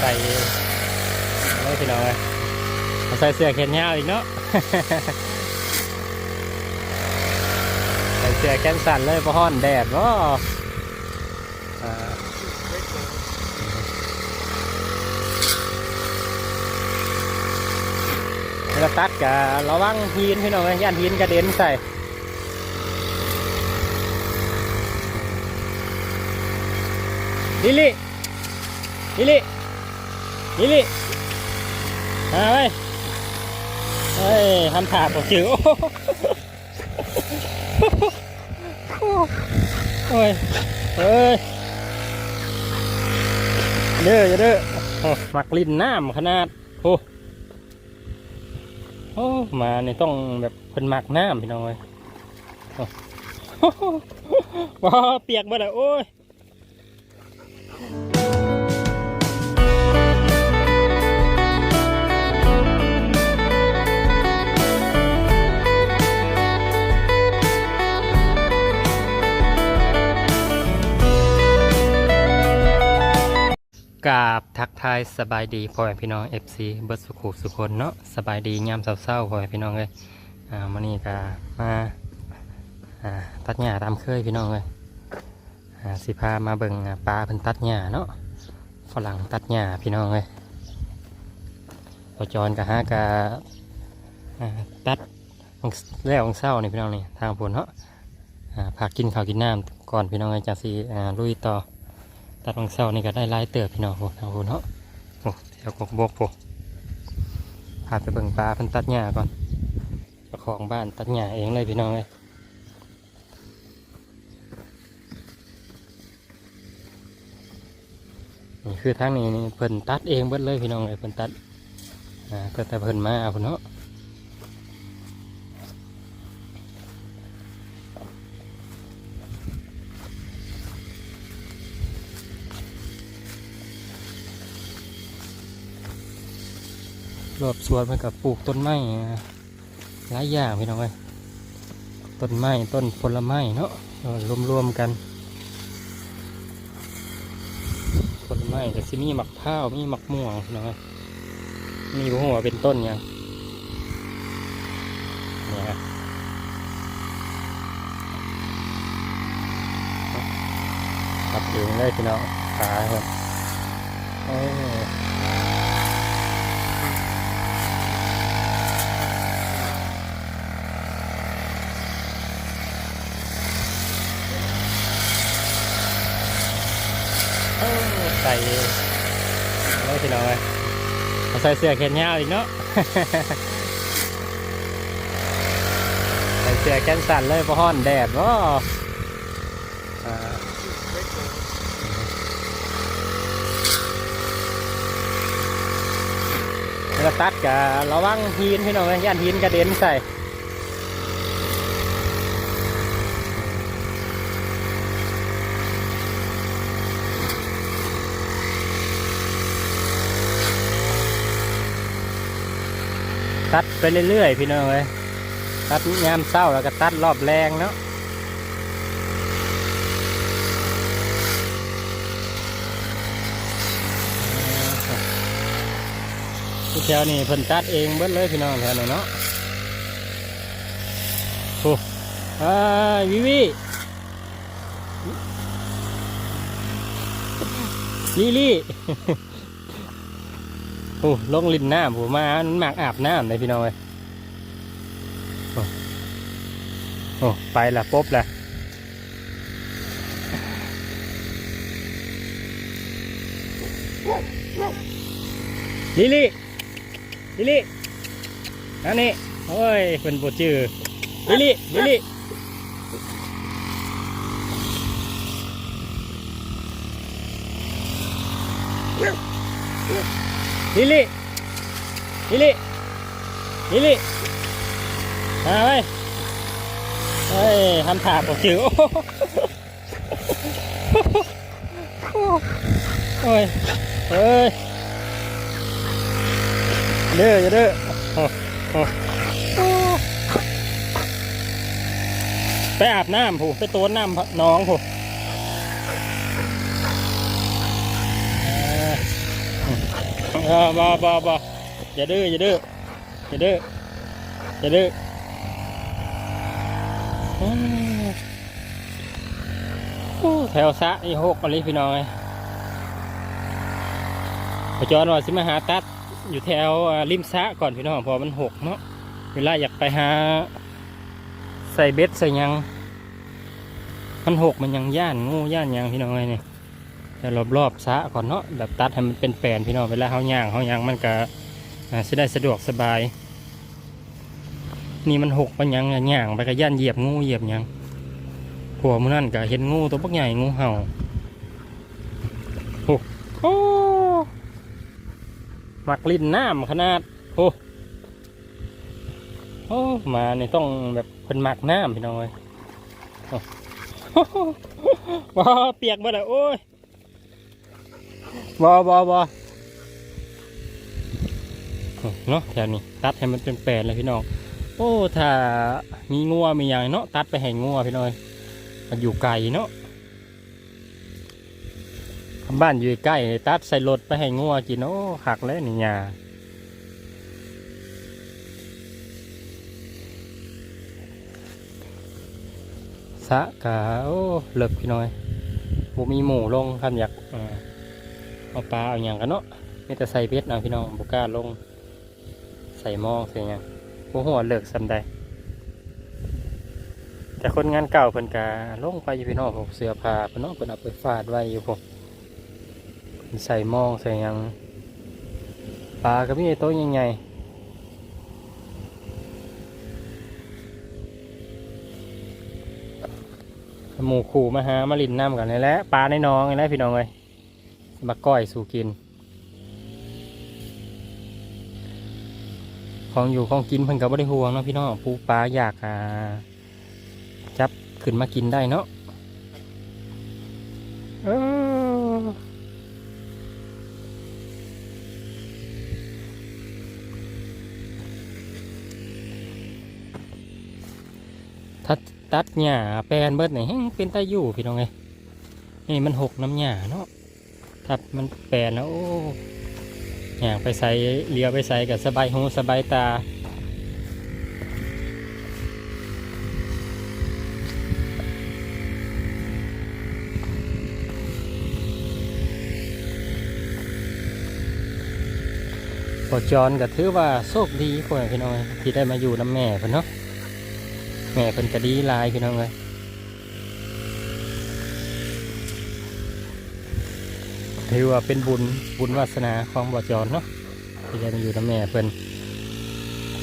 ใส่ไม่พี่น้องเลยใส่เสื้อแขนยาวอีกเนาะใส่เสื้อแขนสั้นเลยเพราะฮ้อนแดดเนาะอ่าตัดกับระวังหินพี่น้องยย่านหินกระเด็นใส่ลิลี่ลิลี่ ลิลี่มาไปเฮ้ยทำถาดผมจิ๋วโอ้ยเฮ้ยเด้อยเด้อหมักลิ้นน้ำขนาดโอ้โอ้มาเนี่ยต้องแบบเป็นหมักน้ำพี่น้องเลยโอ้ว้าเปียกบ่ได้โอ้ย กราบทักทายสบายดีพ่อแม่พี่น้อง FC เบิร์ดสุขุสุคนเนาะสบายดียามเศร้าๆพ่อแม่พี่น้องเลยอ่ามานี่ก็มาอ่าตัดหญ้าตามเคยพี่น้องเลยอ่าสิพามาเบิ่งปลาเพิ่นตัดหญ้าเนาะฝรั่งตัดหญ้าพี่น้องเลยพอจอนกับฮากะอ่าตัดของแล้วองเศร้านี่พี่น้องนี่ทางผลเนาะอ่าพากินข้าวกินน้ำก่อนพี่น้องเลยจังสิอ่าลุยต่อ ตัดบางเสานี่ก็ได้ลายเติบพี่น้องโอ้โหเนาะโอ้เดี๋ยวกบกโอ้พาไปเบิ่งปลาเพิ่นตัดหญ้าก่อนเจ้าของบ้านตัดหญ้าเองเลยพี่น้องเลยนี่คือทางนี้นี่เพิ่นตัดเองเบิดเลยพี่น้องเลยเพิ่นตัดอ่าก็แต่เพิ่นมาเอาพุ่นเนาะ รอบสวนเพิ่นกับปลูกต้นไม้หลายอย่างพี่น้องเลยต้นไม้ต้นผลไม้เนาะรวมรวมๆกันผลไม้แต่สิมีหมักข้าวมีหมักม่วงพี่น้องเอ้ยมีหัวเป็นต้นหยังเนี่ยครับตัดเองเลยพี่น้องขาครับโอ้โอ้ใส่เลยพี่น้องเลยใส่เสื้อแขนยาวอีกเนาะใส่เสื้อแขนสั้นเลยเพราะฮ้อนแดดเนาะอ่าแล้วตัดกับระวังหินพี่น้องเลยย่านหินกระเด็นใส่ ตัดไปเรื่อยๆพี่น้องเลยตัดยามเศร้าแล้วก็ตัดรอบแรงเนาะที่แถวนี้เพิ่นตัดเองเบิดเลยพี่น้องแถวนี้เนาะโอ้อ่าวิวิลิลี่ โอ้ลงลินน้ำผมมามันหมากอาบน้ำเลยพี่น้องเลยโอ้ไปละปุ๊บละลิลี่ลิลี่อันนี้โอ้ยเป็นบทชื่อลิลี่ลิลี่ ลิลี่ลิลี่ลิลี่มาไปเฮ้ยทำถาดผมจิ๋วโอ้ยเฮ้ยเด้ออย่าเด้อโอ้ไปอาบน้ำผู้ไปตัวน้ำน้องผู้อ่า ออ บอบอบออย่าดื้ออย่าดื้ออย่าดื้ออย่าดื้อแถวสะนี่หกอะไรพี่น้องไอ้ปจอนว่าสิมาหาตัดอยู่แถวริมสะก่อนพี่น้องพอมันหกเนาะเวลาอยากไปหาใส่เบ็ดใส่ยัง มันหกมันยังย่านงูย่านยังพี่น้องไอ้นี่ย แต่รอบรอบๆสะก่อนเนาะแบบตัดให้มันเป็นแปลนพี่น้องเวลาเขาย่างเขาย่างมันก็สิได้สะดวกสบาย นี่มันหกมันยังย่างไปก็ย่านเหยียบงูเหยียบหยังผัวมันนั่นก็เห็นงูตัวปักใหญ่งูเห่าโอ้โอ้หมักลิ้นน้ำขนาดโอ้โอ้มาเนี่ยต้องแบบเป็นหมักน้ำพี่น้องเลยโอ้ว้าเปียกมาเลยโอ้ย บอบอบอเนาะแถวนี้ตัดให้มันเป็นแปลนเลยพี่น้องโอ้ถ้ามีงัวมีอย่างเนาะตัดไปให้งัวพี่น้อยมันอยู่ไกลเนาะบ้านอยู่ใกล้ตัดใส่รถไปให้งัวกินโอ้หักแล้วนี่ยาสะกาโอ้เลิกพี่น้อยบ่มีหมูลงคันอยากอ เอาปลาเอาอย่างกันเนาะมีแต่ใส่เบ็ดเอาพี่น้องบุก้าลง ใส่หม้อใส่ยังพวหัวเลิกสำใดแต่คนงานเก่าเพิ่นกาลงไปอยู่พี่น้องพวกเสื้อผ้าพิ่นเนาะเพิ่นเอาไปฟาดไว้อยู่พวกใส่หม้อใส่ยังปลาก็มีไอ้โต๊ะใหญ่หมูขู่มาหามาลินน้ำกันนี่แหละปลาในน้องนี่แหละพี่น้องเลย มาก้อยสู่กิน ของอยู่ของกินเพิ่นก็บ่ได้ห่วงเนาะพี่น้องปูปลาอยากอ่าจับขึ้นมากินได้เนาะถ้าตัดหญ้าแปลนเบิดนี่แฮงเป็นตาอยู่พี่น้องเอ้ยนี่มันหกน้ำหญ้าเนาะ ถ้ามันแปลนแล้วโอ้อย่างไปใส่เลียวไปใส่กับสบายหูสบายตาพอจอนก็ถือว่าโชคดีพ่อพี่น้องเอ้ยที่ได้มาอยู่น้ำแม่เพิ่นเนาะแม่เพิ่นก็ดีลายพี่น้องเลย ถือว่าเป็นบุญบุญวาสนาของบ่อจอนเนาะที่ได้มาอยู่กับแม่เพิ่น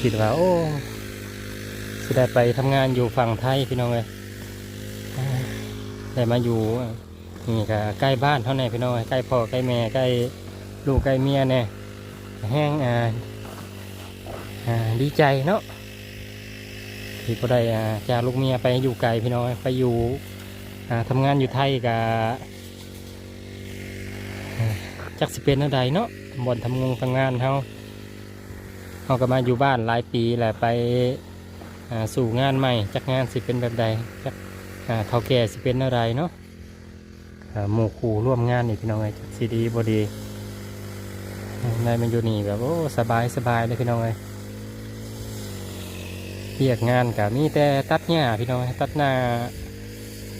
คิดว่าโอ้สิได้ไปทำงานอยู่ฝั่งไทยพี่น้องเลยได้มาอยู่นี่ก็ใกล้บ้านเท่านั้พี่น้องเอ้ยใกล้พ่อใกล้แม่ใกล้ลูกใกล้เมียเนี่ยแห้งอ่าดีใจเนาะที่ก็ได้จากลูกเมียไปอยู่ไกลพี่น้องเอ้ยไปอยู่อ่าทำงานอยู่ไทยกับ จักสิเป็นอะไรเนาะบ่อนทำงงทำงานเฮาเฮาก็มาอยู่บ้านหลายปีแหละไปสู่งานใหม่จักงานสิเป็นแบบใดจักเท่าแก่สิเป็นอะไรเนาะหมู่คู่ร่วมงานนี่พี่น้องเอ้ยจักสิดีบ่ดีอ่าได้มาอยู่นี่แบบโอ้สบายสบายเลยพี่น้องเอ้ยเรียกงานกับมีแต่ตัดหญ้าพี่น้องเอ้ยตัดหน้า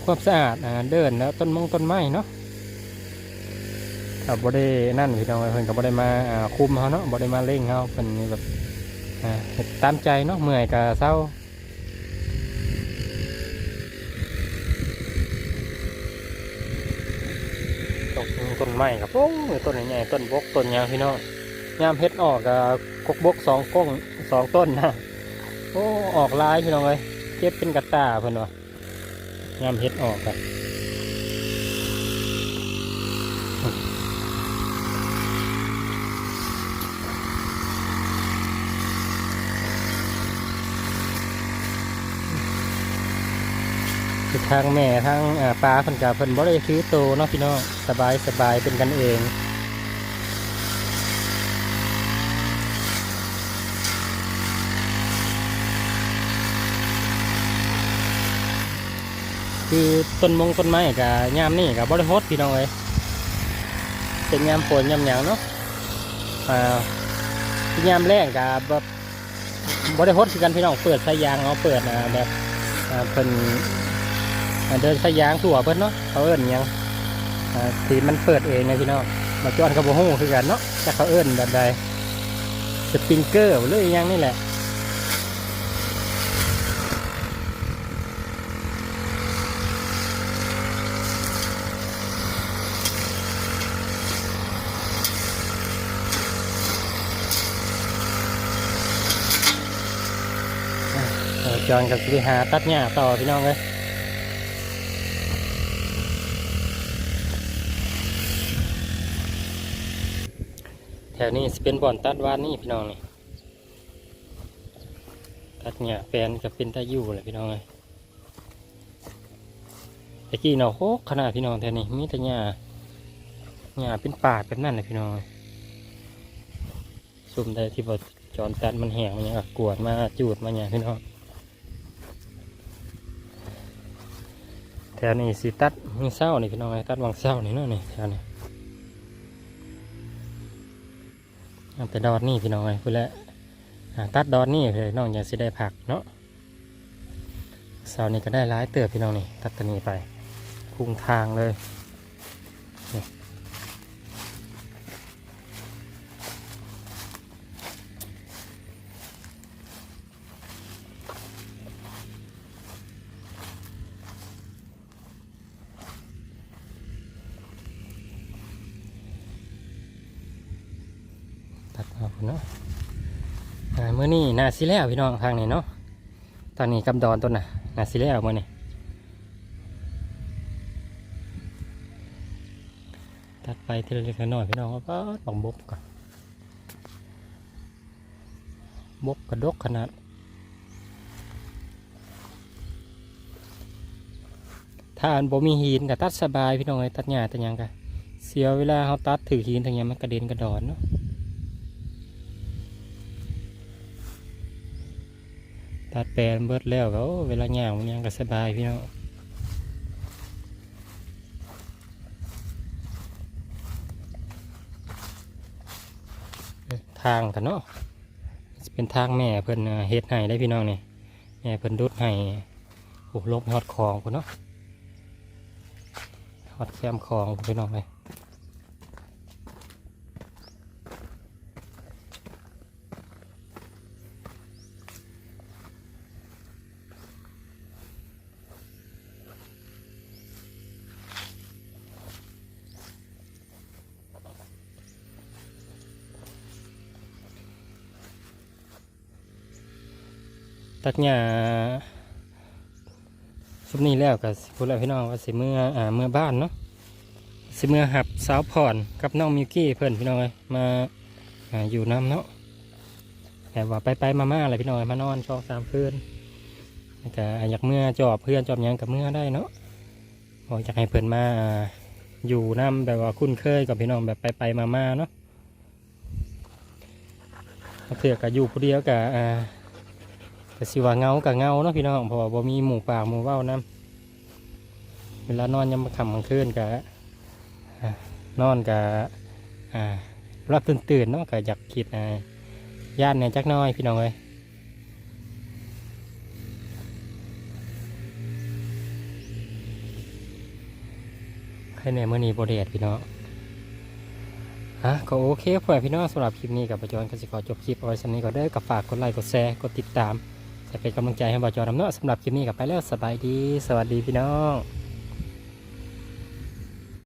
ความสะอาดอเดินแล้วต้นมงต้นไม้เนาะ ครับบ่ได้นั่นพี่น้องเพิ่นก็บ่ได้มาคุมเขาเนาะบ่ได้มาเร่งเขาเพิ่นแบบตามใจเนาะเมื่อยก็เศร้าต้นไม้ครับโอ้ยต้นใหญ่ต้นบกต้นยางพี่น้องยามเฮ็ดออกกกกบกสองก้งสองต้นนะโอ้ออกลายพี่น้องเอ้ยเก็บเป็นกระตาเพิ่นว่ายามเฮ็ดออกอะ คือทางแม่ทางอ่าปลาเพิ่นกับเพิ่นบ่ได้ถือโตเนาะพี่น้องสบายสบายเป็นกันเองคือต้นมงต้นไม้กับยามนี่กับบริโภคพี่น้องเลยเป็นยามฝนยามหยางเนาะอ่ายามแรงกับบบบ่ได้ฮดคือกันพี่น้องเปิดสายยางเนาะเปิดอ่าแบบอ่าเพิ่น เดินสายยางทั่วเพิ่นเนาะเขาเอิ้นยังอ่าที่มันเปิดเองนะพี่น้องมาจอนกับบ่ฮู้คือกันเนาะแต่เขาเอิ้นแบบใดสปริงเกอร์หรือยังนี่แหละจอนกับสิไปหาตัดหญ้าต่อพี่น้องเลย แถวนี้สเป็นบ่อนตัดวานนี่พี่น้องนี่ตัดหญ้าแปลนกับเป็นตะยู่เลยพี่น้องเลยตะกี้เนาะโหขนาดพี่น้องแถวนี้มีแต่หญ้าหญ้าเป็นป่าแบบนั้นเลยพี่น้องซุ่มได้ที่บ่จอนตัดมันแหงมันยังกวดมาจูดมาเนี่ยพี่น้องแถวนี้สิตัดมีเศร้านี่พี่น้องไอ้ตัดวังเศร้านี่เนาะนี่แถวนี้ อันแต่ดอดนี่พี่น้องไอ้พูดแล้วตัดดอดนี่เลยน้องอยากสิได้ผักเนาะเสานี่ก็ได้ร้ายเตือพี่น้องนี่ตัดตัวนี้ไปคุ้งทางเลยนี่ ตัดมาเนาะเมื่อนี้นาสิแล้วพี่น้องทางนี้เนาะทางนี้กำดอนต้นน่ะนาสิแล้วเมื่อนี้ตัดไปทีละเล็กน้อยพี่น้องว่าก็ต้องบกก่อนบกกระดกขนาดถ้าอันบ่มีหินก็ตัดสบายพี่น้องไอ้ยตัดหญ้าตัดยังก็เสียเวลาเขาตัดถือหินทั้งยังมันกระเด็นกระดอนเนาะ ตัดแปลนเบิดแล้วก็เวลาหญ้ามันยังก็สบายพี่น้องทางกันเนาะเป็นทางแม่เพิ่นเฮ็ดให้ได้พี่น้องนี่แม่เพิ่นดุดให้โอ้ลบฮอดคลองพุ่นเนาะฮอดแคมคลองพี่น้องเลย ตัดหญ้าชุบนี้แล้วก็สิพูดแล้วพี่น้องว่าสิเมื่ออ่าเมื่อบ้านเนาะสิเมื่อหับสาวผ่อนกับน้องมิวกี้เพื่อนพี่น้องเลยมาอ่าอยู่น้ำเนาะแต่ว่าไปไปๆมาอะไรพี่น้องมานอนช่องสามคืนแล้วก็อยากเมื่อจอบเพื่อนจอบยังกับเมื่อได้เนาะบอกอยากให้เพื่อนมาอยู่น้ำแบบว่าคุ้นเคยกับพี่น้องแบบไปไปๆมาเนาะเถื่อกับอยู่ผู้เดียวกับอ่า แต่สิว่าเงากับเงาเนาะพี่น้องเพราะว่าบ่มีหมู่ป่าหมู่เว้านํเวลานอนยามค่ำกลางคืนกะนอนกะอ่ารับตื่นตื่นเนาะก็อยากคิดอ่าย่านเนี่ยจักน้อยพี่น้องเอ้ยใครในเมื่อนี้โบเดดพี่น้องฮะก็โอเคเพื่อนพี่น้องสำหรับคลิปนี้กับประจอนก็สิขอจบคลิปเอาไว้สันนี้ก็ได้กับฝากกดไลค์กดแชร์กดติดตาม จะเป็นกำลังใจให้บอจอดำเนาะสำหรับคลิปนี้กับไปแล้วสบายดี สวัสดีพี่น้อง